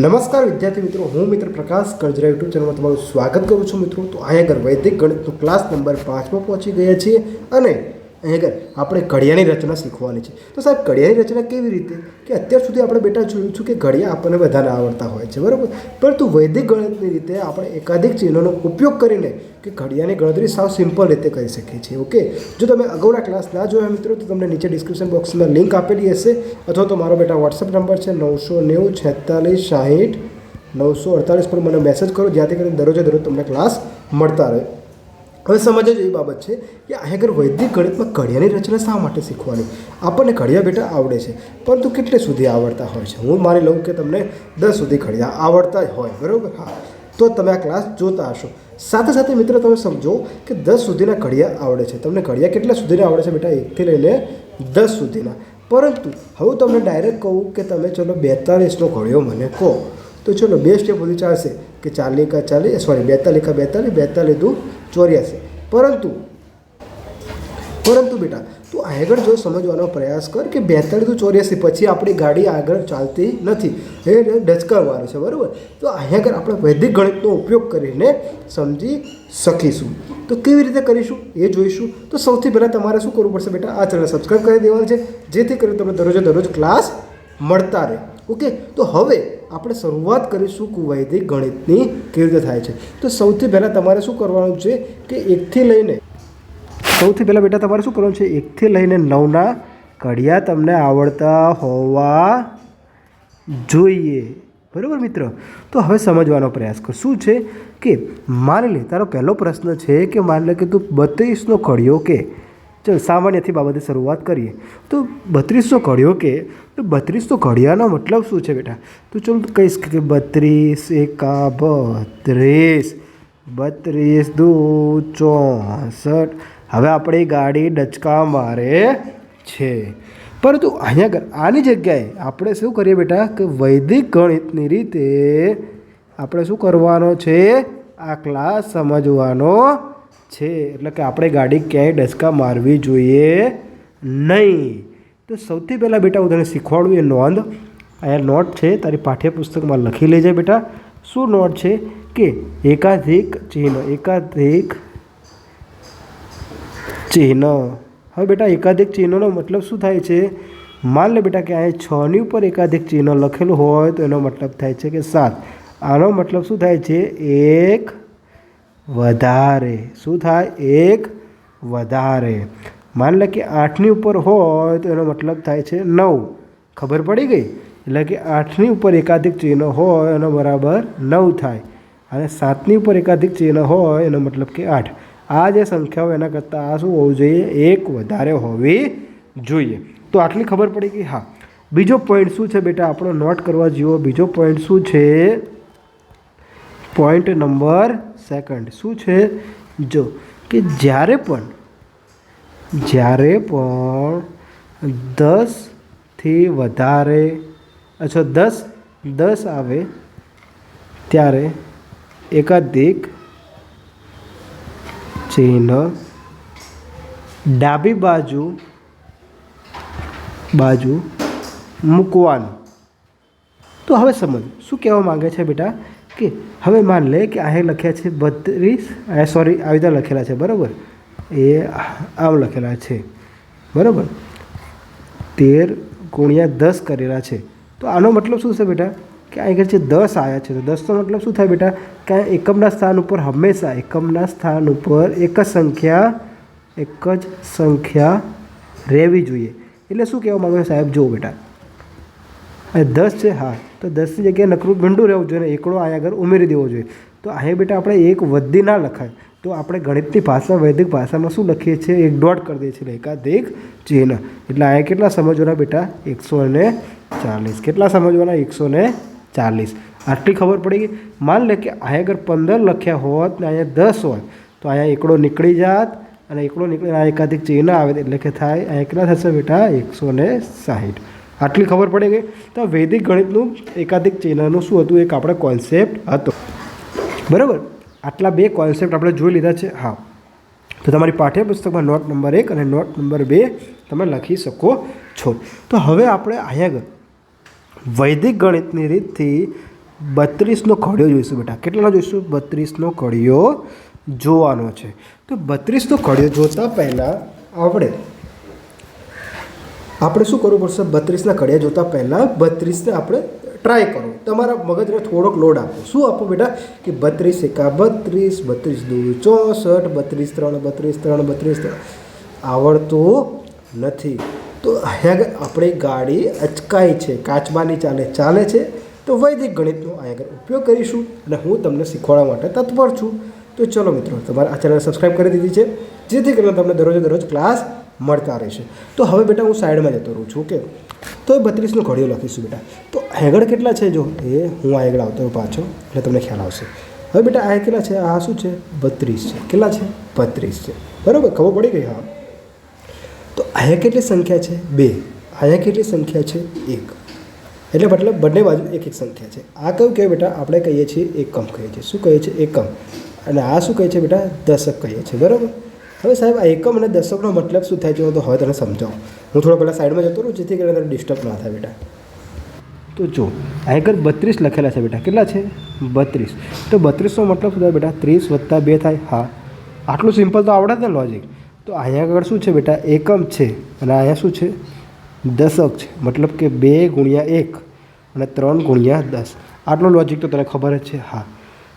નમસ્કાર વિદ્યાર્થી મિત્રો, હું મિત્ર પ્રકાશ કરજરા યુટ્યુબ ચેનલમાં તમારું સ્વાગત કરું છું મિત્રો. તો અહીંયા આગળ વૈદિક ગણિતનો ક્લાસ નંબર પાંચમાં પહોંચી ગયા છીએ અને અહીંયા આગળ આપણે ઘડિયાની રચના શીખવાની છે. તો સાહેબ ઘડિયાની રચના કેવી રીતે? કે અત્યાર સુધી આપણે બેટા જોયું છું કે ઘડિયા આપણને બધાને આવડતા હોય છે, બરાબર? પરંતુ વૈદિક ગણિતની રીતે આપણે એકાધિક ચિહ્નોનો ઉપયોગ કરીને કે ઘડિયાની ગણતરી સાવ સિમ્પલ રીતે કરી શકીએ છીએ, ઓકે? જો તમે અગાઉના ક્લાસ ના જોયા મિત્રો, તો તમને નીચે ડિસ્ક્રિપ્શન બોક્સમાં લિંક આપેલી હશે, અથવા તો મારો બેટા વોટ્સઅપ નંબર છે નવસો નેવું છેતાલીસ સાહીઠ નવસો અડતાલીસ પર મને મેસેજ કરો, જ્યાંથી કરીને દરરોજે દરરોજ તમને ક્લાસ મળતા રહે. હવે સમજ જ એ બાબત છે કે આગળ વૈદિક ગણિતમાં ઘડિયાની રચના શા માટે શીખવાની? આપણને ઘડિયા બેટા આવડે છે, પરંતુ કેટલે સુધી આવડતા હોય છે? હું માની લઉં કે તમને દસ સુધી ઘડિયા આવડતા જ હોય, બરાબર? હા. તો તમે આ ક્લાસ જોતા હશો. સાથે સાથે મિત્રો, તમે સમજો કે દસ સુધીના ઘડિયા આવડે છે. તમને ઘડિયા કેટલા સુધીના આવડે છે બેટા? એકથી લઈને દસ સુધીના. પરંતુ હવે તમને ડાયરેક્ટ કહું કે તમે ચલો બેતાળીસનો ઘડિયો મને કહો. તો ચલો બે સ્ટેપ સુધી ચાલશે. કે ચાલી કા ચાલી સોરી બેતાલી કા બેતાલી બેતાલી દુ ચોર્યાસી. પરંતુ પરંતુ બેટા, તું આગળ જો સમજવાનો પ્રયાસ કર કે બેતાળી તો ચોર્યાસી પછી આપણી ગાડી આગળ ચાલતી નથી. એ ડચકાવવાનું છે, બરાબર? તો અહીંયા આગળ આપણે વૈદિક ગણિતનો ઉપયોગ કરીને સમજી શકીશું. તો કેવી રીતે કરીશું? એ જોઈશું. તો સૌથી પહેલાં તમારે શું કરવું પડશે બેટા? આ ચેનલ સબસ્ક્રાઈબ કરી દેવાનું છે, જેથી કરીને તમને દરરોજે દરરોજ ક્લાસ મળતા રહે. ઓકે તો હવે આપણે શરૂઆત કરીશું કે ગણિતની કેવી રીતે થાય છે. તો સૌથી પહેલાં તમારે શું કરવાનું છે કે એકથી લઈને સૌથી પહેલાં બેટા તમારે શું કરવાનું છે? એકથી લઈને નવના કડિયા તમને આવડતા હોવા જોઈએ. બરાબર મિત્ર? તો હવે સમજવાનો પ્રયાસ કર. શું છે કે માની લે, તારો પહેલો પ્રશ્ન છે કે માની લે કે તું બત્રીસનો કડિયો કે, ચાલ સામાન્યથી બાબતે શરૂઆત કરીએ. તો બત્રીસનો કડિયો કે તો બત્રીસ તો ઘડિયાળનો મતલબ શું છે બેટા? તો ચલો કહીશ કે બત્રીસ એકા બત્રીસ. બત્રીસ દુ ચોસઠ. હવે આપણી ગાડી ડચકા મારે છે. પરંતુ અહીંયા આની જગ્યાએ આપણે શું કરીએ બેટા કે વૈદિક ગણિતની રીતે આપણે શું કરવાનો છે? આ ક્લાસ સમજવાનો છે. એટલે કે આપણે ગાડી ક્યાંય ડચકા મારવી જોઈએ નહીં. તો સૌથી પહેલાં બેટા, હું તને શીખવાડું એ નોંધ. અહીંયા નોટ છે, તારી પાઠ્યપુસ્તકમાં લખી લેજે બેટા. શું નોટ છે? કે એકાધિક ચિહ્ન એકાધિક ચિહ્ન. હવે બેટા, એકાધિક ચિહ્નનો મતલબ શું થાય છે? માન લે બેટા કે અહીંયા છની ઉપર એકાધિક ચિહ્ન લખેલું હોય તો એનો મતલબ થાય છે કે સાત. આનો મતલબ શું થાય છે? એક વધારે. શું થાય? એક વધારે. માન લે કે આઠની ઉપર હોય તો એનો મતલબ થાય છે નવ. ખબર પડી ગઈ? એટલે કે આઠની ઉપર એકાધિક ચિહ્ન હોય એનો બરાબર નવ થાય. અને સાતની ઉપર એકાધિક ચિહ્ન હોય એનો મતલબ કે આઠ. આ જે સંખ્યાઓ એના કરતાં આ શું હોવું જોઈએ? એક વધારે હોવી જોઈએ. તો આટલી ખબર પડી ગઈ? હા. બીજો પોઈન્ટ શું છે બેટા? આપણો નોટ કરવા જેવો બીજો પોઈન્ટ શું છે? પોઈન્ટ નંબર સેકન્ડ શું છે? જો કે જ્યારે પણ જ્યારે પણ દસથી વધારે, અચ્છા, દસ દસ આવે, ત્યારે એકાધિક ચિહ્ન ડાબી બાજુ બાજુ મૂકવાનું. તો હવે સમજ, શું કહેવા માંગે છે બેટા? કે હવે માન લે કે અહીં લખ્યા છે બત્રીસ સોરી આવી રીતે લખેલા છે, બરાબર? એ આમ લખેલા છે. બરાબર? તેર ગુણ્યા દસ કરેલા છે. તો આનો મતલબ શું છે બેટા? કે અહીં છે દસ આવ્યા છે, તો દસનો મતલબ શું થાય બેટા? કે એકમના સ્થાન ઉપર હંમેશા એકમના સ્થાન ઉપર એક જ સંખ્યા, એક જ સંખ્યા રહેવી જોઈએ. એટલે શું કહેવા માગે સાહેબ? જુઓ બેટા. આ દસ છે, હા. તો દસની જગ્યાએ નકરું ગંડું રહેવું જોઈએ એકડો અહીંયા આગળ ઉમેરી દેવો જોઈએ. તો અહીંયા બેટા આપણે એક વધી ના લખાય. તો આપણે ગણિતની ભાષા, વૈદિક ભાષામાં શું લખીએ છીએ? એક ડોટ કરી દઈએ છીએ એકાધિક ચિહ્ન. એટલે અહીંયા કેટલા સમજવાના બેટા? એકસો ને ચાલીસ. કેટલા સમજવાના? એકસો ને ચાલીસ. આટલી ખબર પડી ગઈ? માન લે કે અહીંયા આગળ પંદર લખ્યા હોત ને અહીંયા દસ હોત, તો અહીંયા એકડો નીકળી જાત અને એકડો નીકળીને આ એકાધિક ચિહ્ન આવે એટલે કે થાય, અહીંયા કેટલા થશે બેટા? એકસો ને સાહીઠ. આટલી ખબર પડી ગઈ? તો વૈદિક ગણિતનું એકાધિક ચિહ્નનું શું હતું? એક આપણે કોન્સેપ્ટ હતો. બરાબર? આટલા બે કોન્સેપ્ટ આપણે જોઈ લીધા છે. હા. તો તમારી પાઠ્યપુસ્તકમાં નોટ નંબર એક અને નોટ નંબર બે તમે લખી શકો છો. તો હવે આપણે અહીંયા વૈદિક ગણિતની રીતથી બત્રીસનો ઘડિયો જોઈશું બેટા. કેટલાનો જોઈશું? બત્રીસનો ઘડિયો જોવાનો છે. તો બત્રીસનો ઘડિયો જોતા પહેલાં આપણે આપણે શું કરવું પડશે? બત્રીસના કડિયા જોતા પહેલાં બત્રીસને આપણે ટ્રાય કરો. તમારા મગજને થોડોક લોડ આપો. શું આપો બેટા? કે બત્રીસ એકા બત્રીસ બત્રીસ દુ ચોસઠ, બત્રીસ ત્રણ બત્રીસ ત્રણ બત્રીસ ત્રણ. આવડતું નથી. તો અહીંયા આગળ આપણી ગાડી અચકાય છે, કાચબાની ચાલે ચાલે છે. તો વૈદિક ગણિતનો અહીંયા આગળ ઉપયોગ કરીશું અને હું તમને શીખવાડવા માટે તત્પર છું. તો ચલો મિત્રો, તમારે આ ચેનલ સબસ્ક્રાઈબ કરી દીધી છે. જેથી કરીને તમને દરરોજ દરરોજ ક્લાસ મળતા રહેશે તો હવે બેટા હું સાઈડમાં જતો રહું છું કે તો એ બત્રીસનો ઘડિયો લખીશું બેટા. તો આગળ કેટલા છે જો? એ હું આગળ આવતો પાછો, એટલે તમને ખ્યાલ આવશે. હવે બેટા આ કેટલા છે? આ શું છે? બત્રીસ છે. કેટલા છે? બત્રીસ છે. બરાબર? ખબર પડી ગઈ? હા. તો અહીંયા કેટલી સંખ્યા છે? બે. અહીંયા કેટલી સંખ્યા છે? એક. એટલે મતલબ બંને બાજુ એક એક સંખ્યા છે. આ કયું કહેવાય બેટા? આપણે કહીએ છીએ એકમ કહીએ છીએ. શું કહીએ છીએ? એકમ. અને આ શું કહે છે બેટા? દશક કહીએ છીએ. બરાબર? હવે સાહેબ, આ એકમ અને દશકનો મતલબ શું થાય છે તો હવે તને સમજાવું. હું થોડો પહેલાં સાઈડમાં જતો રહું જેથી કરીને તને ડિસ્ટર્બ ના થાય બેટા. તો જો આગળ બત્રીસ લખેલા છે બેટા. કેટલા છે? બત્રીસ. તો બત્રીસનો મતલબ શું થાય બેટા? ત્રીસ વત્તા બે થાય. હા. આટલું સિમ્પલ તો આવડે ને લોજિક તો અહીંયા આગળ શું છે બેટા? એકમ છે. અને અહીંયા શું છે? દશક છે. મતલબ કે બે ગુણ્યા એક અને ત્રણ ગુણ્યા દસ. આટલું લોજિક તો તને ખબર જ છે. હા.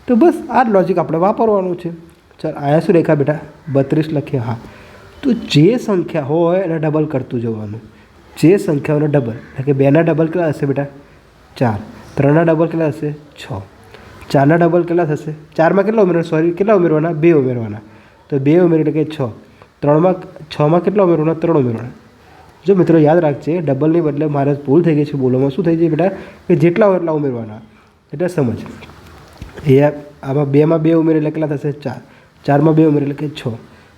તો બસ આ જ લોજિક આપણે વાપરવાનું છે. ચાલ અહીંયા શું રેખા બેટા? બત્રીસ લખીએ હા. તો જે સંખ્યા હોય એને ડબલ કરતું જવાનું. જે સંખ્યાઓને ડબલ એટલે કે બેના ડબલ કેટલા હશે બેટા? ચાર. ત્રણના ડબલ કેટલા હશે? છ. ચારના ડબલ કેટલા થશે? ચારમાં કેટલા ઉમેરવાના? સોરી કેટલા ઉમેરવાના? બે ઉમેરવાના. તો બે ઉમેર એટલે કે છ. ત્રણમાં, છમાં કેટલા ઉમેરવાના? ત્રણ ઉમેરવાના. જો મિત્રો યાદ રાખજે ડબલની બદલે મારે ભૂલ થઈ ગઈ છે. બોલોમાં શું થઈ જાય બેટા? કે જેટલા હોય એટલા ઉમેરવાના. એટલે સમજ. એ આમાં બેમાં બે ઉમેર એટલે કેટલા થશે? ચાર. ચારમાં બે ઉમેર એટલે કે છ.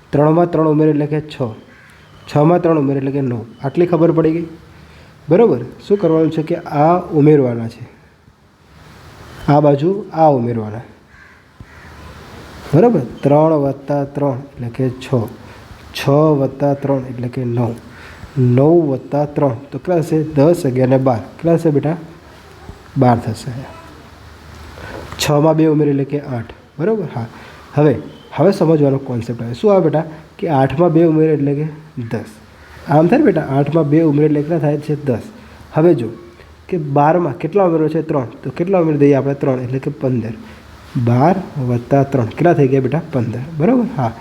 ત્રણમાં ત્રણ ઉમેર એટલે કે છ. છમાં ત્રણ ઉમેર એટલે કે નવ. આટલી ખબર પડી ગઈ? બરાબર. શું કરવાનું છે કે આ ઉમેરવાના છે? આ બાજુ આ ઉમેરવાના. બરાબર? ત્રણ વત્તા ત્રણ એટલે કે છ. છ વત્તા ત્રણ એટલે કે નવ. નવ વત્તા ત્રણ. તો કેટલા થશે? દસ અગિયાર ને બાર. કેટલા થશે બેટા? બાર થશે. છમાં બે ઉમેર એટલે કે આઠ. બરાબર? હા. હવે હવે સમજવાનો કોન્સેપ્ટ આવે. શું આવે બેટા? કે આઠમાં બે ઉમેર એટલે કે દસ. આમ થાય બેટા, આઠમાં બે ઉમેર એટલે કેટલા થાય છે દસ. હવે જો કે બારમાં કેટલા ઉમેરો છે? ત્રણ. તો કેટલા ઉમેર દઈએ આપણે? ત્રણ એટલે કે પંદર. બાર વત્તા ત્રણ. કેટલા થઈ ગયા બેટા? પંદર. બરાબર? હા.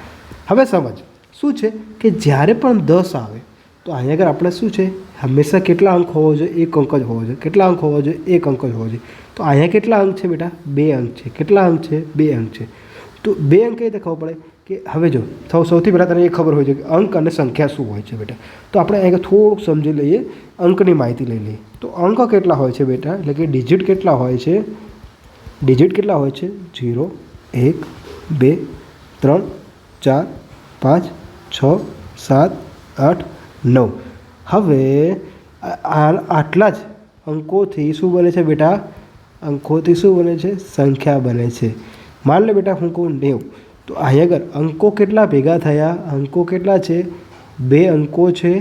હવે સમજ. શું છે? કે જ્યારે પણ દસ આવે, તો અહીંયા આગળ આપણે શું છે? હંમેશા કેટલા અંક હોવો જોઈએ? એક અંક જ હોવો જોઈએ. કેટલા અંક હોવો જોઈએ? એક અંક જ હોવો જોઈએ. તો અહીંયા કેટલા અંક છે બેટા? બે અંક છે. કેટલા અંક છે? બે અંક છે. તો બે અંક એ રીતે ખબર પડે કે હવે જો સૌથી પહેલાં તને એ ખબર હોય છે કે અંક અને સંખ્યા શું હોય છે બેટા. તો આપણે અહીંયા થોડુંક સમજી લઈએ, અંકની માહિતી લઈ લઈએ. તો અંક કેટલા હોય છે બેટા? એટલે કે ડિજિટ કેટલા હોય છે? ડિજિટ કેટલા હોય છે? જીરો એક, બે, ત્રણ, ચાર, પાંચ, છ, સાત, આઠ, નવ. હવે આટલા જ અંકોથી શું બને છે બેટા? અંકોથી શું બને છે? સંખ્યા બને છે. માન લે બેટા હું કહું નેવ તો અહીંયા આગળ, અંકો કેટલા ભેગા થયા? અંકો કેટલા છે? બે અંકો છે.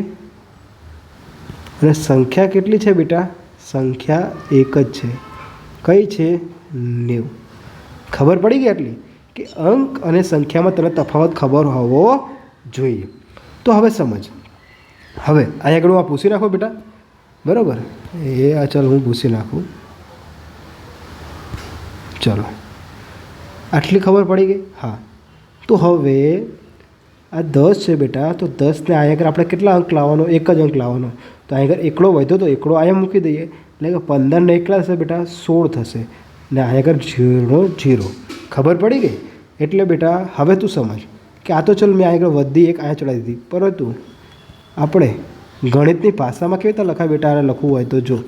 અને સંખ્યા કેટલી છે બેટા? સંખ્યા એક જ છે. કઈ છે? નેવ. ખબર પડી ગઈ આટલી? કે અંક અને સંખ્યામાં તને તફાવત ખબર હોવો જોઈએ. તો હવે સમજ. હવે અહીંયા આગળ હું આ પૂછી નાખો બેટા? બરાબર? એ આ ચાલ હું પૂછી નાખું. ચલો. આટલી ખબર પડી ગઈ? હા. તો હવે આ દસ છે બેટા, તો દસને અહીંયા આગળ આપણે કેટલા અંક લાવવાનો? એક જ અંક લાવવાનો. તો અહીંયા આગળ એકડો વધ્યો તો એકડો અહીંયા મૂકી દઈએ. એટલે કે પંદરને એકલા થશે બેટા, સોળ થશે. ને અહીંયા આગળ ઝીરો જીરો ખબર પડી ગઈ? એટલે બેટા, હવે તું સમજ કે આ તો ચલ મેં આગળ વધી, એક અહીંયા ચડાવી દીધી. પરંતુ આપણે ગણિતની ભાષામાં કેવી રીતે લખાય બેટા? આને લખવું હોય તો જો.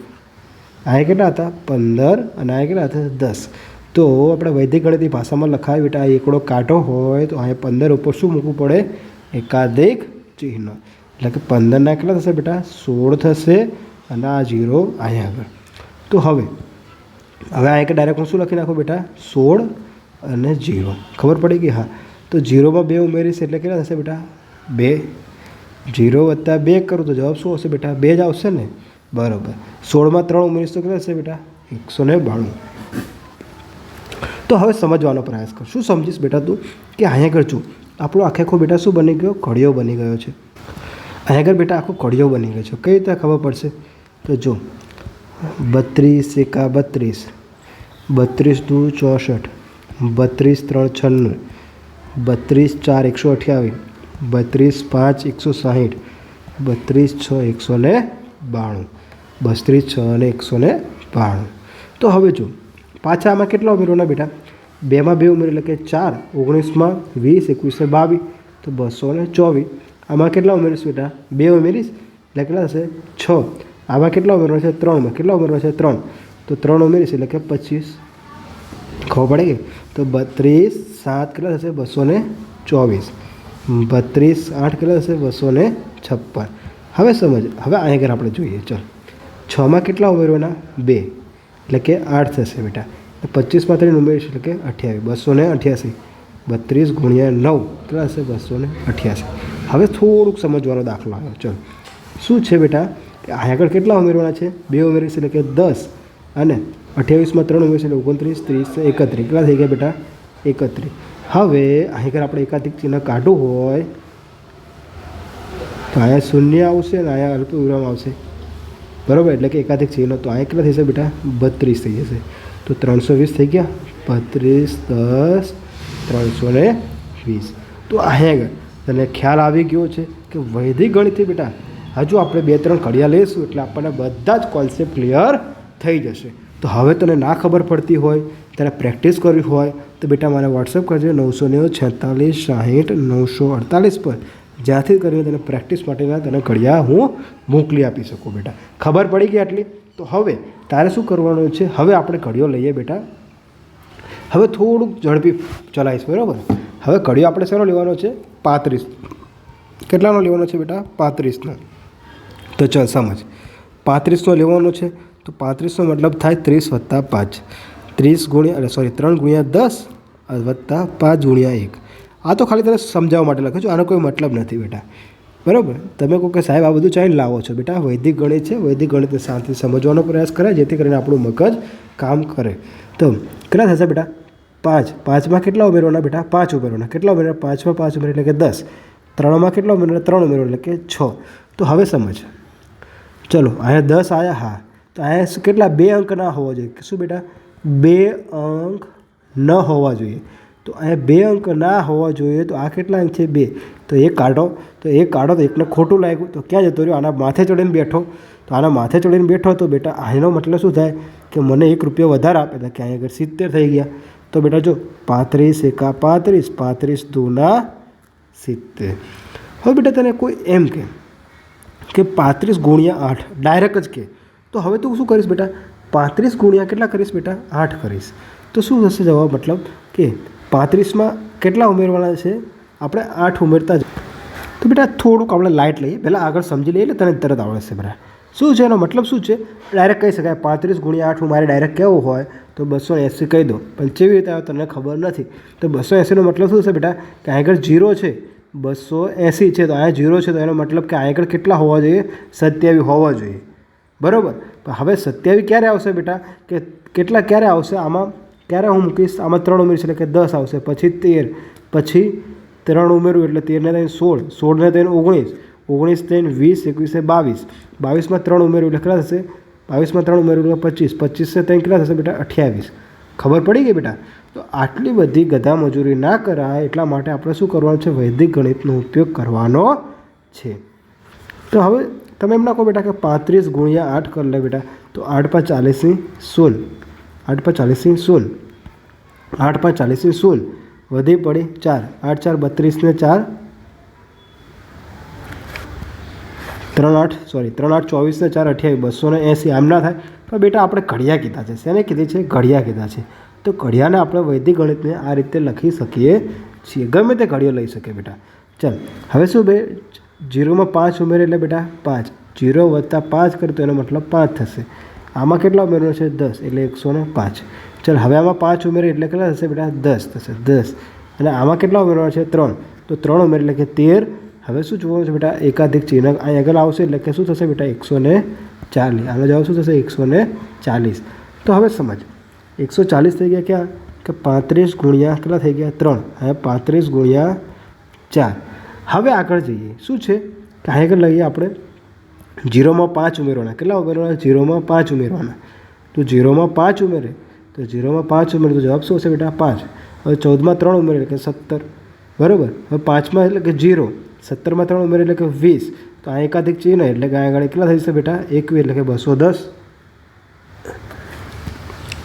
અહીંયા કેટલા હતા? પંદર અને અહીંયા કેટલા હતા? દસ. તો આપણે વૈદિક ગણિતની ભાષામાં લખાય બેટા, આ એકડો કાંટો હોય તો અહીંયા પંદર ઉપર શું મૂકવું પડે? એકાધિક ચિહ્ન. એટલે કે પંદરના કેટલા થશે બેટા? સોળ થશે અને આ જીરો અહીંયા આગળ. તો હવે હવે અહીંયા ડાયરેક્ટ હું શું લખી નાખું બેટા? સોળ અને જીરો ખબર પડી ગઈ? હા. તો જીરોમાં બે ઉમેરીશ એટલે કેટલા થશે બેટા? બે. જીરો વત્તા બે કરું તો જવાબ શું હશે બેટા? બે જ આવશે ને? બરાબર. સોળમાં ત્રણ ઉમેરીશ તો કેટલા થશે બેટા? એકસો ને બાણું. તો હવે સમજવાનો પ્રયાસ કર. શું સમજીશ બેટા તું? કે અહીંયા આગળ જો, આપણો આખે આખો બેટા શું બની ગયો? કડિયો બની ગયો છે. અહીંયા આગળ બેટા આખો કડિયો બની ગયો છે. કઈ રીતે ખબર પડશે? તો જો, બત્રીસ એકા બત્રીસ બત્રીસ દુ ચોસઠ, બત્રીસ ત્રણ છન્નું, બત્રીસ ચાર એકસો અઠ્યાવીસ, બત્રીસ પાંચ એકસો સાહીઠ, બત્રીસ છ એકસો ને બાણું, બત્રીસ છ અને એકસો ને બાણું. તો હવે જો પાછા આમાં કેટલા ઉમેરોના બેટા? બેમાં બે ઉમેરો એટલે કે ચાર. ઓગણીસમાં વીસ એકવીસે બાવીસ. તો બસો ને ચોવીસ. આમાં કેટલા ઉમેરીશ બેટા? બે ઉમેરીશ? એટલે કેટલા થશે? છ. આમાં કેટલા ઉમેરવા છે? ત્રણમાં. કેટલા ઉમેરવા છે? ત્રણ. તો ત્રણ ઉમેરીશ એટલે કે પચીસ. ખબર પડે કે તો બત્રીસ, સાત કેટલા થશે? બસો ને ચોવીસ. બત્રીસ, આઠ કેટલા થશે? બસો ને છપ્પન. હવે સમજ. હવે અહીં આગળ આપણે જોઈએ. ચાલ. છમાં કેટલા ઉમેરવાના? બે. એટલે કે આઠ થશે બેટા. પચીસમાં ત્રણ ઉમેરીશ એટલે કે અઠ્યાવીસ બસો ને અઠ્યાસી. બત્રીસ ગુણ્યા નવ. કેટલા હશે? બસો ને અઠ્યાસી. હવે થોડુંક સમજવાનો દાખલો આવ્યો. ચાલો. શું છે બેટા? કે અહીં આગળ કેટલા ઉમેરવાના છે? બે ઉમેરીશ એટલે કે દસ. અને અઠ્યાવીસમાં ત્રણ ઉમેરશે એટલે ઓગણત્રીસ, ત્રીસ, એકત્રીસ. કેટલા થઈ ગયા બેટા? એકત્રીસ. હવે અહીં આગળ આપણે એકાધિક ચિહ્ન કાઢવું હોય, તો અહીંયા શૂન્ય આવશે ને અહીંયા અલ્પ વિરામ આવશે. બરાબર, એટલે કે એકાધિક ચિહ્ન તો અહીંયા કેટલા થશે બેટા? બત્રીસ થઈ જશે. તો ત્રણસો વીસ થઈ ગયા. બત્રીસ, દસ, ત્રણસો ને વીસ. તો અહીંયા આગળ તને ખ્યાલ આવી ગયો છે કે વૈદિક ગણિતથી બેટા? હજુ આપણે બે, ત્રણ ઘડિયા લઈશું, એટલે આપણને બધા જ કોન્સેપ્ટ ક્લિયર થઈ જશે. તો હવે તને ના ખબર પડતી હોય, તને પ્રેક્ટિસ કરવી હોય, તો બેટા મને વોટ્સઅપ કરજો નવસો નેવું છેતાલીસ, સાહીઠ, નવસો અડતાલીસ પર. જ્યાંથી કરીને તેને પ્રેક્ટિસ માટેના તને ઘડિયા હું મોકલી આપી શકું બેટા. ખબર પડી ગઈ આટલી? તો હવે તારે શું કરવાનું છે? હવે આપણે ઘડિયો લઈએ બેટા. હવે થોડુંક ઝડપી ચલાવીશ, બરાબર? હવે ઘડિયો આપણે શેનો લેવાનો છે? પાંત્રીસ. કેટલાનો લેવાનો છે બેટા? પાંત્રીસનો. તો ચાલ, સમજ. પાંત્રીસનો લેવાનો છે, તો પાંત્રીસનો મતલબ થાય ત્રીસ વત્તા પાંચ. ત્રીસ ગુણ્યા સોરી ત્રણ ગુણ્યા દસ વત્તા પાંચ ગુણ્યા એક. આ તો ખાલી તને સમજાવવા માટે લખું છું, આનો કોઈ મતલબ નથી બેટા. બરાબર? તમે કહો કે સાહેબ આ બધું ચાઈને લાવો છો બેટા. વૈદિક ગણિત છે, વૈદિક ગણિતને શાંતિથી સમજવાનો પ્રયાસ કરે, જેથી કરીને આપણું મગજ કામ કરે. તો કેટલા થશે બેટા? પાંચ. પાંચમાં કેટલા ઉમેરવાના બેટા? પાંચ ઉમેરવાના. કેટલા ઉમેરવાના? પાંચમાં પાંચ ઉમેર એટલે કે દસ. ત્રણમાં કેટલા ઉમેરવાના? ત્રણ ઉમેરો એટલે કે છ. તો હવે સમજ. ચલો, અહીંયા દસ આવ્યા હા. તો અહીંયા કેટલા બે અંક ના હોવા જોઈએ? શું બેટા? બે અંક ન હોવા જોઈએ. તો અહીંયા બે અંક ના હોવા જોઈએ, તો આ કેટલા અંક છે? બે. તો એ કાઢો. તો એ કાઢો તો એકને ખોટું લાગ્યું. તો ક્યાં જતો રહ્યો? આના માથે ચડીને બેઠો. તો આના માથે ચડીને બેઠો તો બેટા આનો મતલબ શું થાય? કે મને એક રૂપિયો વધારે આપે. એટલે ક્યાંય આગળ સિત્તેર થઈ ગયા. તો બેટા જો પાંત્રીસ એકા પાંત્રીસ પાંત્રીસ દૂના સિત્તેર. હવે બેટા તને કોઈ એમ કે કે પાંત્રીસ ગુણ્યા આઠ, ડાયરેક્ટ જ કે. તો હવે તું શું કરીશ બેટા? પાંત્રીસ ગુણ્યા કેટલા કરીશ બેટા? આઠ કરીશ. તો શું થશે જવાબ? મતલબ કે પાંત્રીસમાં કેટલા ઉમેરવાના છે? આપણે આઠ ઉમેરતા જ તો બેટા થોડુંક આપણે લાઇટ લઈએ. પહેલાં આગળ સમજી લઈએ એટલે તને તરત આવડશે બરા શું છે? એનો મતલબ શું છે? ડાયરેક્ટ કહી શકાય. પાંત્રીસ ગુણ્યા આઠ હું મારે ડાયરેક્ટ કહેવું હોય? તો બસો એંસી કહી દો પણ કેવી રીતે આવે તને ખબર નથી. તો બસો એંસીનો મતલબ શું છે બેટા? કે આગળ જીરો છે. બસો એંસી છે. તો અહીંયા જીરો છે. તો એનો મતલબ કે આગળ કેટલા હોવા જોઈએ? સત્યાવી હોવા જોઈએ. બરાબર? હવે સત્યાવી ક્યારે આવશે બેટા? કે કેટલા ક્યારે આવશે? આમાં ક્યારે હું મૂકીશ? આમાં ત્રણ ઉમેરીશ એટલે કે દસ આવશે. પછી તેર. પછી ત્રણ ઉમેરવું એટલે તેરને થઈને સોળ. સોળને થઈને ઓગણીસ. ઓગણીસ થઈને વીસ. એકવીસે બાવીસ. બાવીસમાં ત્રણ ઉમેરું એટલે કેટલા થશે? બાવીસમાં ત્રણ ઉમેરવું એટલે પચીસ. પચીસે ત્રણ કેટલા થશે બેટા? અઠ્યાવીસ. ખબર પડી ગઈ બેટા? તો આટલી બધી ગધા મજૂરી ના કરાય, એટલા માટે આપણે શું કરવાનું છે? વૈદિક ગણિતનો ઉપયોગ કરવાનો છે. તો હવે તમે એમ ના કહો બેટા કે પાંત્રીસ ગુણ્યા આઠ કરી લે બેટા. તો આઠ પાંચ ચાલીસની શૂન્ય આઠ પાંચ ચાલીસની શૂન્ય આઠ પાંચ ચાલીસની શૂન્ય વધી પડી ચાર. આઠ ચાર બત્રીસને ચાર. ત્રણ આઠ સોરી ત્રણ આઠ ચોવીસને ચાર અઠ્યાવીસ, બસો ને એંસી. આમ ના થાય. પણ બેટા, આપણે ઘડિયા કીધા છે. શેને કીધી છે? ઘડિયા કીધા છે. તો ઘડિયાને આપણે વૈદિક ગણિતને આ રીતે લખી શકીએ છીએ. ગમે તે ઘડિયો લઈ શકીએ બેટા. ચાલ, હવે શું બે? જીરોમાં પાંચ ઉમેરે એટલે બેટા, પાંચ. જીરો વત્તા પાંચ કરે તો એનો મતલબ પાંચ થશે. આમાં કેટલા ઉમેરવાનો છે? દસ. એટલે એકસો ને પાંચ. ચાલ, હવે આમાં પાંચ ઉમેરે એટલે કેટલા થશે બેટા? દસ થશે. દસ. અને આમાં કેટલા ઉમેરવાના છે? ત્રણ. તો ત્રણ ઉમેર એટલે કે તેર. હવે શું જોવાનું છે બેટા? એકાધિક ચિહ્ન અહીં આગળ આવશે એટલે કે શું થશે બેટા? એકસો ને ચાલીસ. આનો જવાબ શું થશે? એકસો ને ચાલીસ. તો હવે સમજ. એકસો ચાલીસ થઈ ગયા ક્યાં? કે પાંત્રીસ ગુણ્યા કેટલા થઈ ગયા? ત્રણ. હવે પાંત્રીસ ગુણ્યા ચાર. હવે આગળ જઈએ. શું છે? કે આગળ લઈએ આપણે. જીરોમાં પાંચ ઉમેરવાના કેટલા ઉમેરવાના જીરોમાં પાંચ ઉમેરવાના તો જીરોમાં પાંચ ઉમેરે તો જીરોમાં પાંચ ઉમેરે તો જવાબ શું હશે બેટા પાંચ હવે ચૌદમાં ત્રણ ઉમેરે એટલે કે સત્તર બરાબર હવે પાંચમાં એટલે કે જીરો સત્તરમાં ત્રણ ઉમેરે એટલે કે વીસ તો આ એકાધિક ચિહ્ન એટલે કે આ આગળ કેટલા થઈ જશે બેટા એકવીસ એટલે કે બસો દસ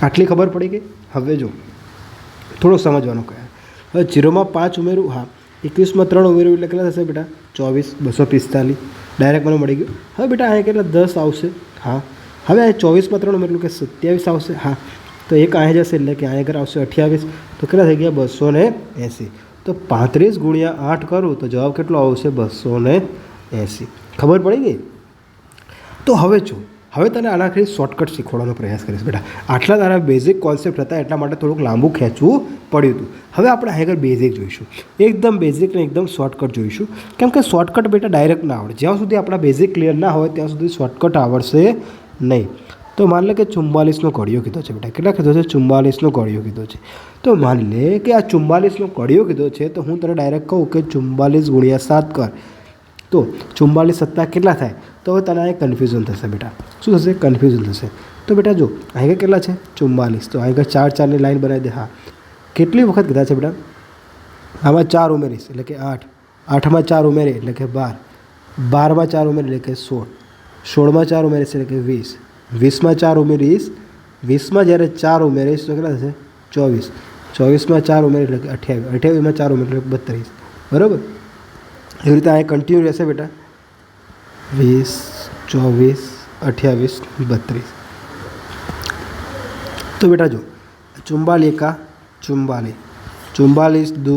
આટલી ખબર પડી ગઈ હવે જો થોડું સમજવાનું કહે હવે જીરોમાં પાંચ ઉમેરું હા એકવીસમાં ત્રણ ઉમેર્યું એટલે કેટલા થશે બેટા ચોવીસ બસો પિસ્તાલીસ ડાયરેક્ટ મને મળી ગયું. હવે બેટા અહીંયા કેટલા દસ આવશે. હા. હવે અહીંયા ચોવીસમાં ત્રણ એટલું કે સત્યાવીસ આવશે. હા. તો એક અહીં જશે એટલે કે અહીંયા આગળ આવશે અઠ્યાવીસ. તો કેટલા થઈ ગયા? બસો ને એંસી. તો પાંત્રીસ ગુણ્યા આઠ કરું તો જવાબ કેટલો આવશે? બસો ને એંસી. ખબર પડી ગઈ? તો હવે જો હવે તને આના આખરી શોર્ટકટ શીખવાડવાનો પ્રયાસ કરીશ. બેટા, આટલા તારા બેઝિક કોન્સેપ્ટ હતા, એટલા માટે થોડુંક લાંબુ ખેંચવું પડ્યું હતું. હવે આપણે આગળ બેઝિક જોઈશું. એકદમ બેઝિક ને એકદમ શોર્ટકટ જોઈશું. કેમ કે શોર્ટકટ બેટા ડાયરેક્ટ ના આવડે. જ્યાં સુધી આપણા બેઝિક ક્લિયર ના હોય, ત્યાં સુધી શોર્ટકટ આવડશે નહીં. તો માની લે કે ચુમ્માલીસનો કડિયો કીધો છે બેટા. કેટલા કીધો છે? ચુમ્માલીસનો ઘડિયો કીધો છે. તો માની લે કે આ ચુમ્માલીસનો ઘડિયો કીધો છે, તો હું તને ડાયરેક્ટ કહું કે ચુમ્માલીસ ગુણ્યા સાત કર. તો ચુમ્માલીસ સત્તા કેટલા થાય તો હવે તને અહીં કન્ફ્યુઝન થશે બેટા શું થશે કન્ફ્યુઝન થશે તો બેટા જો અહીં કેટલા છે ચુમ્માલીસ તો અહીં ચાર ચારની લાઈન બનાવી દે હા કેટલી વખત કીધા છે બેટા આમાં ચાર ઉમેરીશ એટલે કે આઠ આઠમાં ચાર ઉમેરી એટલે કે બાર બારમાં ચાર ઉમેરી એટલે કે સોળ સોળમાં ચાર ઉમેરીશ એટલે કે વીસ વીસમાં ચાર ઉમેરીશ વીસમાં જ્યારે ચાર ઉમેરીશ તો કેટલા થશે ચોવીસ ચોવીસમાં ચાર ઉમેરી એટલે કે અઠ્યાવીસ અઠ્યાવીસમાં ચાર ઉમેરી એટલે બત્રીસ બરાબર એવી રીતે આ કન્ટિન્યુ રહેશે બેટા વીસ ચોવીસ અઠ્યાવીસ બત્રીસ તો બેટા જો ચુમ્બાલી એકા ચુમ્બાલી ચુમ્બાલીસ દુ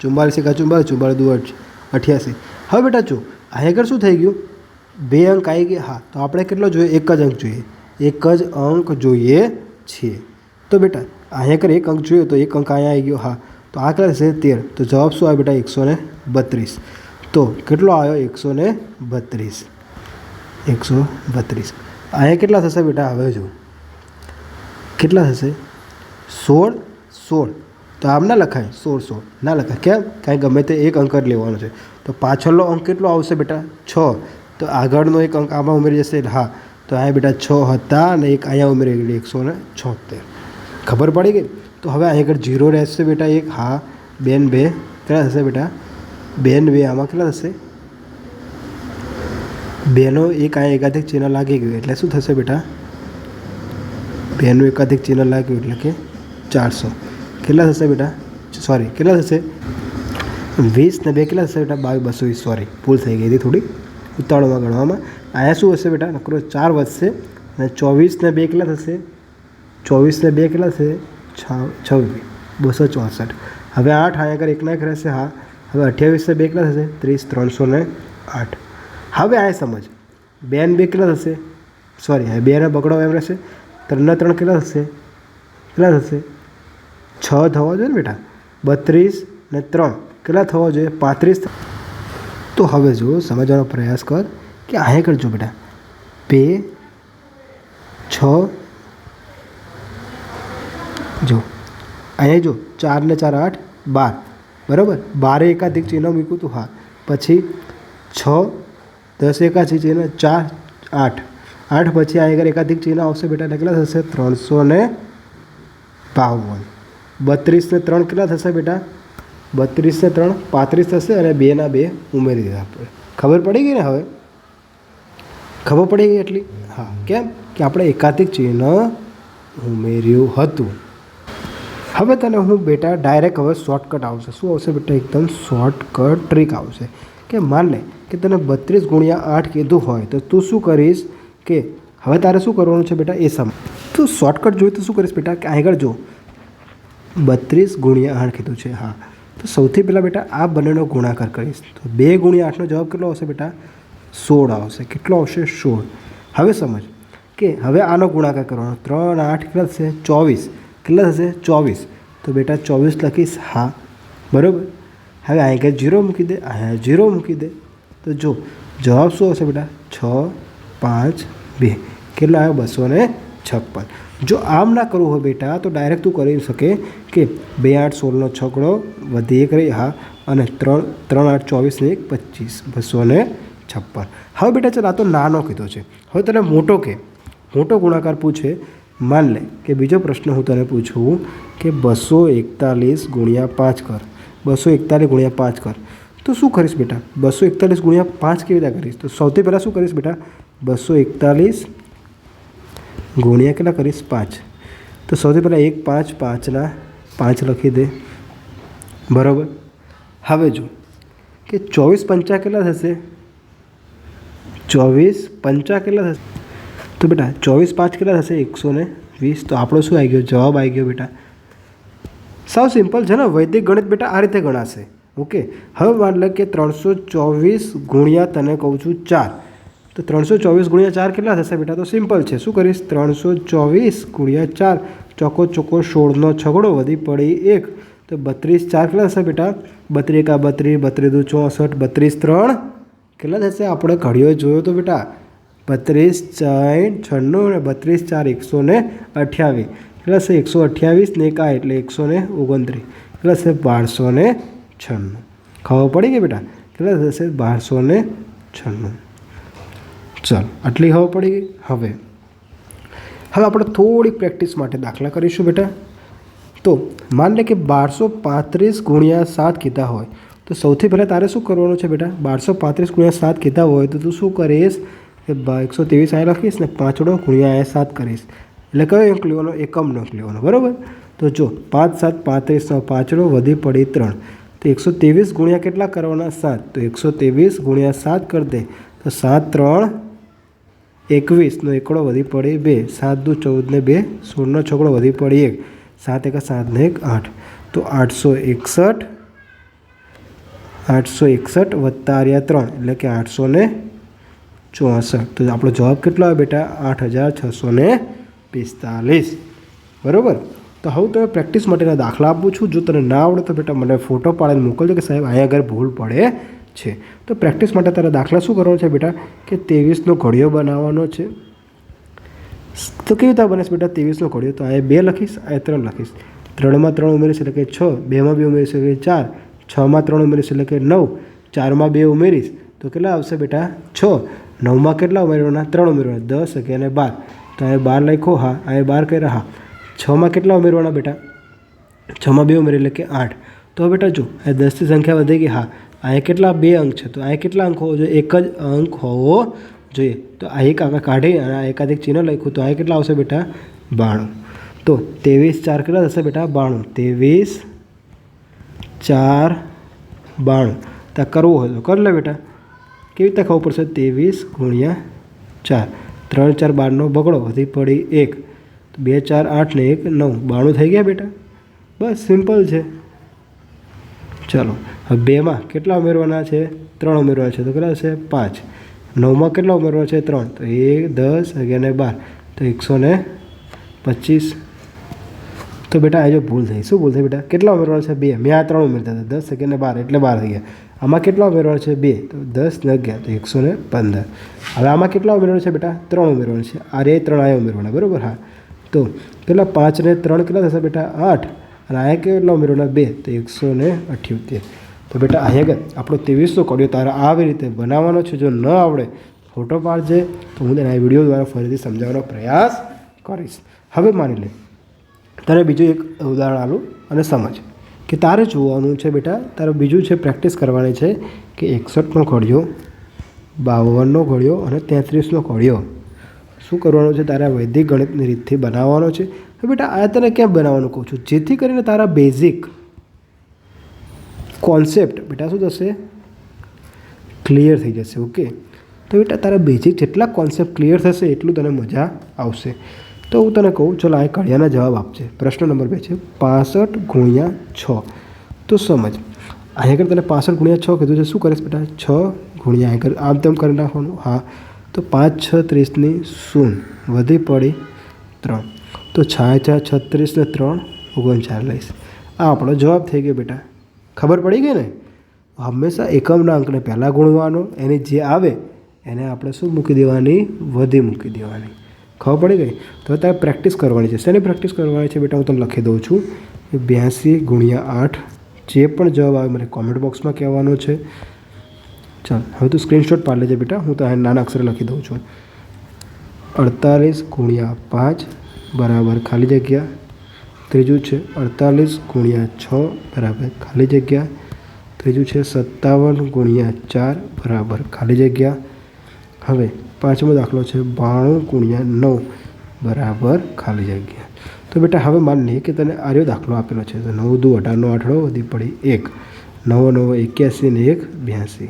ચુમ્બાલીસ એકા ચુમ્બાલીસ ચુમ્બાલીસ દુ અઠ અઠ્યાસી હવે બેટા જો અહીં આગળ શું થઈ ગયું બે અંક આવી ગયા હા તો આપણે કેટલો જોઈએ એક જ અંક જોઈએ એક જ અંક જોઈએ છીએ તો બેટા અહીંયા આગળ એક અંક જોયો તો એક અંક અહીંયા આવી ગયો હા તો આ કેટલા થશે તેર તો જવાબ શું આવે બેટા એકસો ને બત્રીસ તો કેટલો આવ્યો? એકસો ને બત્રીસ. એકસો બત્રીસ. અહીંયા કેટલા થશે બેટા? હવે જો કેટલા થશે? સોળ સોળ. તો આમ ના લખાય. સોળ સોળ. ના લખાય. કેમ? કાંઈ ગમે તે એક અંક જ લેવાનો છે. તો પાછળનો અંક કેટલો આવશે બેટા? છ. તો આગળનો એક અંક આમાં ઉમેરી જશે. હા. તો અહીંયા બેટા છ હતા અને એક અહીંયા ઉમેરી ગયેલી. એકસો ને છોતેર. ખબર પડી ગઈ? તો હવે અહીં આગળ જીરો રહેશે બેટા એક. હા. બેન, બે. કેટલા થશે બેટા? બેન બે, આમાં કેટલા થશે? બેનો એક આ એકાધિક ચિહ્ન લાગી ગયું, એટલે શું થશે બેટા? બેનું એકાધિક ચિહ્ન લાગ્યું એટલે કે ચારસો. કેટલા થશે બેટા? સોરી, કેટલા થશે? વીસ ને બે કેટલા થશે બેટા? બાવીસ, બસો વીસ, સોરી, ભૂલ થઈ ગઈ હતી થોડી. ઉતાળોમાં ગણવામાં. અહીંયા શું હશે બેટા? નકરો ચાર વધશે અને ચોવીસ ને બે કેટલા થશે? ચોવીસ ને બે કેટલા થશે? છ, છવ્વીસ, બસો ચોસઠ. હવે આઠ અહીંયા આગળ એકના એક રહેશે, હા. હવે અઠ્યાવીસને બે કેટલા થશે? ત્રીસ, ત્રણસો ને આઠ. હવે આ સમજ. બેન બે કેટલા થશે? સોરી હવે બેના બગડો એમ રહેશે. ત્રણના ત્રણ કેટલા થશે? કેટલા થશે? છ થવા જોઈએ ને બેટા? બત્રીસ ને ત્રણ. કેટલા થવા જોઈએ? પાંત્રીસ તો હવે જો સમજવાનો પ્રયાસ કર કે અહીં કરજો બેટા. બે, છ, જો. અહીંયા જો, ચાર ને ચાર આઠ, બાર. બરાબર? બારે એકાધિક ચિહ્ન મૂક્યું હતું હા. પછી છ, દસ એકાધિક ચિહ્ન ચાર, આઠ. આઠ પછી આ આગળ એકાધિક ચિહ્ન આવશે બેટા, કેટલા થશે? ત્રણસો ને બાવન. બત્રીસ ને ત્રણ કેટલા થશે બેટા? બત્રીસ ને ત્રણ, પાંત્રીસ થશે અને બેના બે ઉમેરી દીધા આપણે. ખબર પડી ગઈ ને હવે? ખબર પડી ગઈ એટલી? હા. કેમ? કે આપણે એકાધિક ચિહ્ન ઉમેર્યું હતું. હવે તને હું બેટા ડાયરેક્ટ હવે શોર્ટકટ આવશે. શું આવશે બેટા? એકદમ શોર્ટકટ ટ્રીક આવશે. કે માન લે કે તને બત્રીસ ગુણ્યા આઠ કીધું હોય તો તું શું કરીશ? કે હવે તારે શું કરવાનું છે બેટા? એ સમ તું શોર્ટકટ જોઈ તો શું કરીશ બેટા? કે આગળ જો. બત્રીસ ગુણ્યા આઠ કીધું છે. હા. તો સૌથી પહેલાં બેટા આ બંનેનો ગુણાકાર કરીશ. તો બે ગુણ્યા આઠનો જવાબ કેટલો આવશે બેટા? સોળ આવશે. કેટલો આવશે? સોળ. હવે સમજ. કે હવે આનો ગુણાકાર કરવાનો. ત્રણ આઠ કેટલા થશે? ચોવીસ. કેટલા થશે ચોવીસ. તો બેટા ચોવીસ લખીશ, હા. બરાબર? હવે અહીં આગળ ઝીરો મૂકી દે અહીંયા ઝીરો મૂકી દે. તો જો, જવાબ શું હશે બેટા? છ, પાંચ, બે. કેટલો આવ્યો? બસો ને છપ્પન. જો આમ ના કરવું હોય બેટા, તો ડાયરેક્ટ તું કરી શકે કે બે આઠ સોળનો છકડો વધી એક રહી, હા. અને ત્રણ ત્રણ આઠ ચોવીસ ને એક પચીસ. બસો ને છપ્પન. હવે બેટા ચાલ, આ તો નાનો કીધો છે. હવે તને મોટો કે. મોટો ગુણાકાર પૂછે માન લે કે બીજો પ્રશ્ન હું તને પૂછું કે બસો એકતાલીસ ગુણ્યા પાંચ કર. બસો એકતાલીસ ગુણ્યા પાંચ કર. તો શું કરીશ બેટા? બસો એકતાલીસ ગુણ્યા પાંચ કેવી રીતે કરીશ? તો સૌથી પહેલાં શું કરીશ બેટા? બસો એકતાલીસ ગુણ્યા કેટલા કરીશ? પાંચ. તો સૌથી પહેલાં એક પાંચ પાંચના પાંચ લખી દે. બરાબર? હવે જો કે ચોવીસ પંચા કેટલા થશે? ચોવીસ પંચા કેટલા થશે? તો બેટા, ચોવીસ પાંચ કેટલા થશે? એકસો ને વીસ? તો આપણો શું આવી ગયો? જવાબ આવી ગયો બેટા. સાવ સિમ્પલ છે ને, વૈદિક ગણિત બેટા આ રીતે ગણાશે. ઓકે? હવે માન લે કે ત્રણસો ચોવીસ ગુણ્યા તને કહું છું ચાર. તો ત્રણસો ચોવીસ ગુણ્યા ચાર કેટલા થશે બેટા? તો સિમ્પલ છે. શું કરીશ? ત્રણસો ચોવીસ ગુણ્યા ચાર. ચોકો ચોકો સોળનો છગડો વધી પડી એક. તો બત્રીસ ચાર કેટલા થશે બેટા? બત્રી એકા બત્રીસ બત્રીસ દુ ચોસઠ, બત્રીસ ત્રણ. કેટલા થશે? આપણે ઘડીઓ જોયો તો બેટા. બત્રીસ ચાર, છન્નું અને બત્રીસ ચાર, એકસો ને અઠ્યાવીસ. પ્લસ છે એકસો અઠ્યાવીસ ને એક એટલે એકસો ને ઓગણત્રીસ. પ્લસ છે બારસો ને છન્નું. ખબર પડી ગઈ બેટા? કેટલા થશે બારસો ને છન્નું. ચાલો, આટલી ખબર પડી ગઈ? હવે. હવે આપણે થોડીક પ્રેક્ટિસ માટે દાખલા કરીશું બેટા. તો, માન લે કે બારસો પાંત્રીસ ગુણ્યા સાત કીધા હોય, તો સૌથી પહેલાં તારે શું કરવાનું છે બેટા? બારસો પાંત્રીસ ગુણ્યા સાત કીધા હોય, તો તું શું કરીશ? કે એકસો ત્રેવીસ આ લખીશ ને પાંચડો ગુણ્યા આ સાત કરીશ. એટલે કયો અંક લેવાનો? એકમનો અંક લેવાનો, બરાબર? તો જો, પાંચ, સાત પાંત્રીસનો પાંચડો વધી પડી ત્રણ. તો એકસો ત્રેવીસ ગુણ્યા કેટલા કરવાના? સાત. તો એકસો ત્રેવીસ ગુણ્યા સાત કરી દે. તો સાત, ત્રણ એકવીસનો એકડો વધી પડી બે. સાત દુ ચૌદ ને બે સોળનો છોકડો વધી પડી એક. સાત એકા સાત ને એક, આઠ. તો આઠસો એકસઠ આઠસો એકસઠ વત્તા આર્યા ત્રણ. એટલે કે આઠસો ને ચોસઠ. તો આપણો જવાબ કેટલો આવે બેટા? આઠ હજાર છસો ને પિસ્તાલીસ. બરાબર? તો હવે તમે પ્રેક્ટિસ માટેના દાખલા આપું છું. જો તને ના આવડે તો બેટા મને ફોટો પાડીને મોકલજો કે સાહેબ, અહીંયા આગળ ભૂલ પડે છે. તો પ્રેક્ટિસ માટે તારા દાખલા શું કરવાનો છે બેટા? કે ત્રેવીસનો ઘડિયો બનાવવાનો છે. તો કેવી રીતે બને બેટા? ત્રેવીસનો ઘડિયો તો અહીંયા બે લખીશ, અહીંયા ત્રણ લખીશ. ત્રણમાં ત્રણ ઉમેરીશ એટલે કે છ, બેમાં બે ઉમેરીશ એટલે ચાર. છમાં ત્રણ ઉમેરીશ એટલે કે નવ. ચારમાં બે ઉમેરીશ. તો કેટલા આવશે બેટા? છ. નવમાં કેટલા ઉમેરવાના? ત્રણ ઉમેરવાના. દસ કે અને બાર. તો અહીંયા બાર લખો, હા. અહીંયા બાર કર્યા, હા. છમાં કેટલા ઉમેરવાના બેટા? છમાં બે ઉમેરી એટલે કે આઠ. તો બેટા જો આ દસની સંખ્યા વધી ગઈ, હા. અહીંયા કેટલા? બે અંક છે. તો અહીંયા કેટલા અંક હોવો જોઈએ? એક જ અંક હોવો જોઈએ. તો આ એક આગળ કાઢી અને આ એકાધિક ચિહ્ન લખ્યું. તો અહીંયા કેટલા આવશે બેટા? બાણું. તો ત્રેવીસ ચાર કેટલા થશે બેટા? બાણું. ત્રેવીસ ચાર બાણું. તો કરવું હોય તો કરી લે બેટા. કેવી રીતે ખબર પડશે? ત્રેવીસ ગુણ્યા ચાર. ત્રણ, ચાર, બારનો બગડો. વધી પડી એક. બે, ચાર, આઠ ને એક, નવ. બાણું થઈ ગયા બેટા? બસ, સિમ્પલ છે. ચાલો, હવે બેમાં કેટલા ઉમેરવાના છે? ત્રણ ઉમેરવાના છે. તો કેટલા છે પાંચ. નવમાં કેટલા ઉમેરવાના છે? ત્રણ. તો એક, દસ, અગિયાર ને બાર. તો એકસો ને પચીસ. તો બેટા આજે ભૂલ થઈ, શું ભૂલ થઈ બેટા? કેટલા ઉમેરવાના છે? બે. મેં આ ત્રણ ઉમેરતા હતા. દસ અગિયાર ને બાર, એટલે બાર થઈ ગયા. આમાં કેટલા ઉમેરવાના છે? બે. તો દસ ને અગિયાર, તો એકસો ને પંદર. હવે આમાં કેટલા ઉમેરવાળ છે બેટા? ત્રણ ઉમેરવાના છે. આ રે ત્રણ આયા ઉમેરવાના, બરાબર? હા. તો કેટલા પાંચ ને ત્રણ કેટલા થશે બેટા? આઠ. અને અહીંયા કેટલા ઉમેરવાના? બે. તો એકસો ને અઠ્યોતેર. તો બેટા, અહીંયા આગળ આપણો ત્રેવીસનો કોડિયો તારે આવી રીતે બનાવવાનો છે. જો ન આવડે ફોટો પાડજે. તો હું તેને આ વીડિયો દ્વારા ફરીથી સમજાવવાનો પ્રયાસ કરીશ. હવે માની લે તારે બીજું એક ઉદાહરણ આલું અને સમજ કે તારે જોવાનું છે બેટા, તારે બીજું છે પ્રેક્ટિસ કરવાની છે કે એકસઠનો ઘડિયો, બાવનનો ઘડિયો અને તેત્રીસનો ઘડિયો. શું કરવાનું છે? તારે વૈદિક ગણિતની રીતથી બનાવવાનો છે. તો બેટા, આ તને ક્યાં બનાવવાનું કહું છું? જેથી કરીને તારા બેઝિક કોન્સેપ્ટ બેટા શું થશે? ક્લિયર થઈ જશે ઓકે તો બેટા, તારા બેઝિક જેટલા કોન્સેપ્ટ ક્લિયર થશે, એટલું તને મજા આવશે. તો હું તને કહું, ચલો આ કડિયાના જવાબ આપજે. પ્રશ્ન નંબર બે છે, પાસઠ ગુણ્યા છ. તો સમજ. અહીંયા આગળ તને પાસઠ ગુણ્યા છ કીધું છે, શું કરીશ બેટા? છ ગુણ્યા આગળ આમ તેમ કરી નાખવાનું. હા. તો પાંચ, છ ત્રીસની શૂન્ય વધી પડી ત્રણ. તો છાય છા છત્રીસ ને ત્રણ લઈશ. આ આપણો જવાબ થઈ ગયો બેટા. ખબર પડી ગઈ ને? હંમેશા એકમના અંકને પહેલાં ગુણવાનો, એની જે આવે, એને આપણે શું મૂકી દેવાની? વધી મૂકી દેવાની. ખબર પડી ગઈ? તો તારે પ્રેક્ટિસ કરવાની છે. શેની પ્રેક્ટિસ કરવાની છે બેટા? હું તને લખી દઉં છું. બ્યાસી ગુણ્યા આઠ. જે પણ જવાબ આવે, મને કોમેન્ટ બોક્સમાં કહેવાનો છે. ચાલ, હવે તું સ્ક્રીનશોટ પાડી લેજે બેટા. હું તો નાના અક્ષરે લખી દઉં છું. અડતાલીસ ગુણ્યા પાંચ બરાબર ખાલી જગ્યા. ત્રીજું છે અડતાલીસ ગુણ્યા છ બરાબર ખાલી જગ્યા. ત્રીજું છે સત્તાવન ગુણ્યા ચાર બરાબર ખાલી જગ્યા. હવે પાંચમો દાખલો છે બાણું ગુણ્યા નવ બરાબર ખાલી જગ્યા. તો બેટા હવે માન લઈએ કે તને આર્યો દાખલો આપેલો છે. તો નવ દુ અઢારનો આઠડો વધી પડી એક. નવો નવો એક્યાસી ને એક બ્યાસી.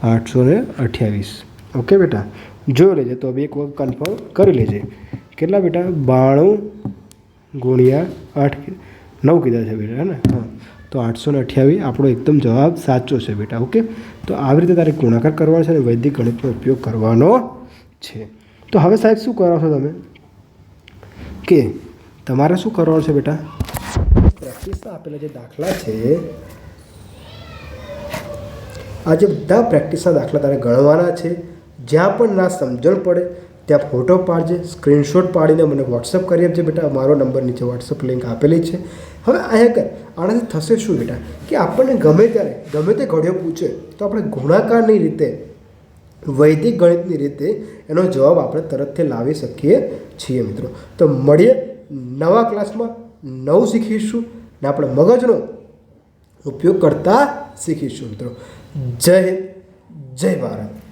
તો આઠસો ને અઠ્યાવીસ. ઓકે બેટા? જોઈ લેજે તો બી એક વખત કન્ફર્મ કરી લેજે. કેટલા બેટા? બાણું ગુણ્યા આઠ નવ કીધા છે બેટા, હે હા. તો આઠસો ને અઠ્યાવીસ આપણો એકદમ જવાબ સાચો છે બેટા, ઓકે? તો આવી રીતે તારે ગુણાકાર કરવાનો છે અને વૈદિક ગણિતનો ઉપયોગ કરવાનો છે. તો હવે સાહેબ શું કરો છો તમે? કે તમારે શું કરવાનું છે બેટા? પ્રેક્ટિસના આપેલા જે દાખલા છે, આ જે બધા પ્રેક્ટિસના દાખલા તારે ગણવાના છે, જ્યાં પણ ના સમજણ પડે, ત્યાં ફોટો પાડજે, સ્ક્રીનશોટ પાડીને મને વોટ્સઅપ કરી આપજે બેટા. મારો નંબર નીચે વોટ્સઅપ લિંક આપેલી છે. હવે અહીંયા કર આનાથી થશે શું બેટા? કે આપણને ગમે ત્યારે, ગમે તે ઘડિયો પૂછે, તો આપણે ગુણાકારની રીતે, વૈદિક ગણિતની રીતે એનો જવાબ આપણે તરતથી લાવી શકીએ છીએ મિત્રો. તો મળીએ નવા ક્લાસમાં, નવું શીખીશું ને આપણે મગજનો ઉપયોગ કરતા શીખીશું મિત્રો. જય જય ભારત.